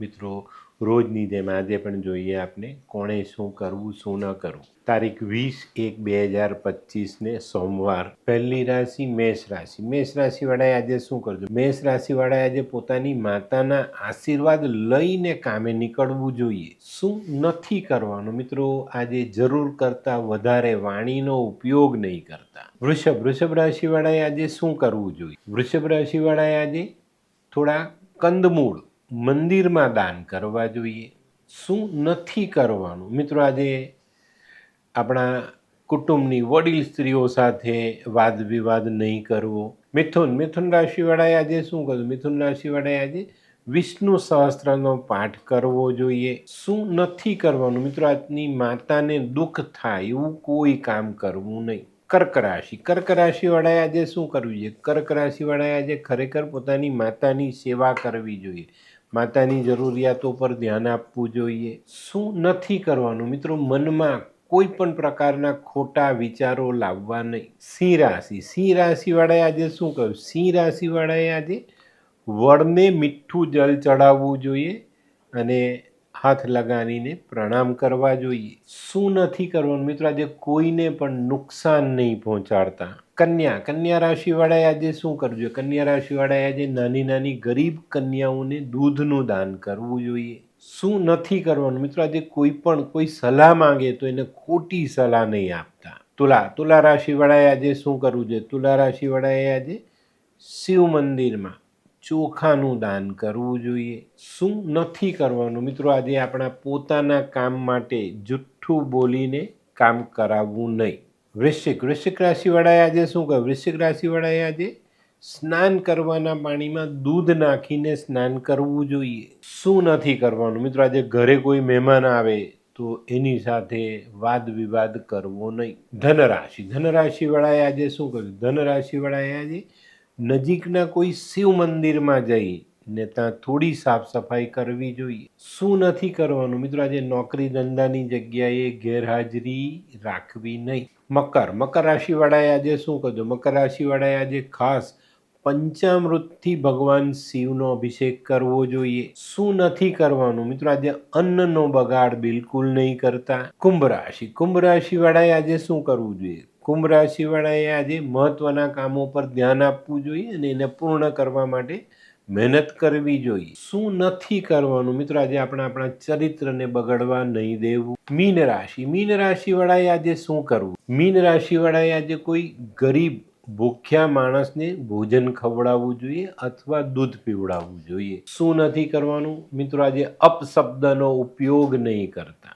મિત્રો, રોજની જેમ આજે પણ જોઈએ આપણે કોણે શું કરવું, શું ન કરવું. તારીખ વીસ એક બે હજાર પચીસને સોમવાર. પહેલી રાશિ મેષ રાશિ. મેષ રાશિવાળાએ આજે શું કરજો? મેષ રાશિવાળાએ આજે પોતાની માતાના આશીર્વાદ લઈને કામે નીકળવું જોઈએ. શું નથી કરવાનું મિત્રો? આજે જરૂર કરતાં વધારે વાણીનો ઉપયોગ નહીં કરતા. વૃષભ. વૃષભ રાશિવાળાએ આજે શું કરવું જોઈએ? વૃષભ રાશિવાળાએ આજે થોડા કંદમૂળ મંદિરમાં દાન કરવા જોઈએ. શું નથી કરવાનું? મિત્રો, આજે આપણા કુટુંબની વડીલ સ્ત્રીઓ સાથે વાદ વિવાદ નહીં કરવો. મિથુન મિથુન રાશિવાળાએ આજે શું કરવું મિથુન રાશિવાળાએ આજે વિષ્ણુ સહસ્ત્રનો પાઠ કરવો જોઈએ. શું નથી કરવાનું? મિત્રો, આજની માતાને દુઃખ થાય એવું કોઈ કામ કરવું નહીં. કર્ક રાશિ. કર્ક રાશિવાળાએ આજે શું કરવું જોઈએ? કર્ક રાશિવાળાએ આજે ખરેખર પોતાની માતાની સેવા કરવી જોઈએ. માતાની જરૂરિયાતો પર ધ્યાન આપવું જોઈએ. શું નથી કરવાનું? મિત્રો, મનમાં કોઈ પણ પ્રકારના ખોટા વિચારો લાવવા નહીં. સિંહ રાશિ. સિંહ રાશિવાળાએ આજે શું કહ્યું? સિંહ રાશિવાળાએ આજે વડને મીઠું જલ ચડાવવું જોઈએ અને હાથ લગાવીને પ્રણામ કરવા જોઈએ. શું નથી કરવાનું? મિત્રો, આજે કોઈને પણ નુકસાન નહીં પહોંચાડતા. કન્યા કન્યા રાશિવાળાએ આજે શું કરવું જોઈએ? કન્યા રાશિવાળાએ આજે નાની નાની ગરીબ કન્યાઓને દૂધનું દાન કરવું જોઈએ. શું નથી કરવાનું? મિત્રો, આજે કોઈ પણ કોઈ સલાહ માંગે તો એને ખોટી સલાહ નહીં આપતા. તુલા તુલા રાશિવાળાએ આજે શું કરવું જોઈએ? તુલા રાશિવાળાએ આજે શિવ મંદિરમાં ચોખાનું દાન કરવું જોઈએ. શું નથી કરવાનું? મિત્રો, આજે આપણા પોતાના કામ માટે જુઠ્ઠું બોલીને કામ કરાવવું નહીં. વૃશ્ચિક વૃશ્ચિક રાશિવાળાએ આજે શું કહ્યું? વૃશ્ચિક રાશિવાળાએ આજે સ્નાન કરવાના પાણીમાં દૂધ નાખીને સ્નાન કરવું જોઈએ. શું નથી કરવાનું? મિત્રો, આજે ઘરે કોઈ મહેમાન આવે તો એની સાથે વાદ વિવાદ કરવો નહીં. ધનરાશિ, ધનરાશિવાળાએ આજે શું કર્યું ધનરાશિવાળાએ આજે નજીકના કોઈ શિવ મંદિરમાં જઈ ને ત્યાં થોડી સાફ સફાઈ કરવી જોઈએ. શું નથી કરવાનું? મિત્રો, આજે નોકરી ધંધાની જગ્યાએ ગેરહાજરી રાખવી નહીં. મકર મકર રાશિવાળાએ આજે શું કરજો મકર રાશિવાળાએ આજે ખાસ પંચામૃતથી ભગવાન શિવનો અભિષેક કરવો જોઈએ. શું નથી કરવાનું? મિત્રો, આજે અન્નનો બગાડ બિલકુલ નહીં કરતા. કુંભ રાશિ, કુંભ રાશિવાળાએ આજે શું કરવું જોઈએ? કુંભ રાશિવાળાએ આજે મહત્વના કામો પર ધ્યાન આપવું જોઈએ અને એને પૂર્ણ કરવા માટે મહેનત કરવી જોઈએ. શું નથી કરવાનું? મિત્રો, આજે આપણે આપણા ચરિત્રને બગડવા નહીં દેવું. મીન રાશિ. મીન રાશિવાળાએ આજે શું કરવું? મીન રાશિવાળાએ આજે કોઈ ગરીબ, ભૂખ્યા માણસને ભોજન ખવડાવવું જોઈએ અથવા દૂધ પીવડાવવું જોઈએ. શું નથી કરવાનું? મિત્રો, આજે અપશબ્દનો ઉપયોગ નહીં કરતા.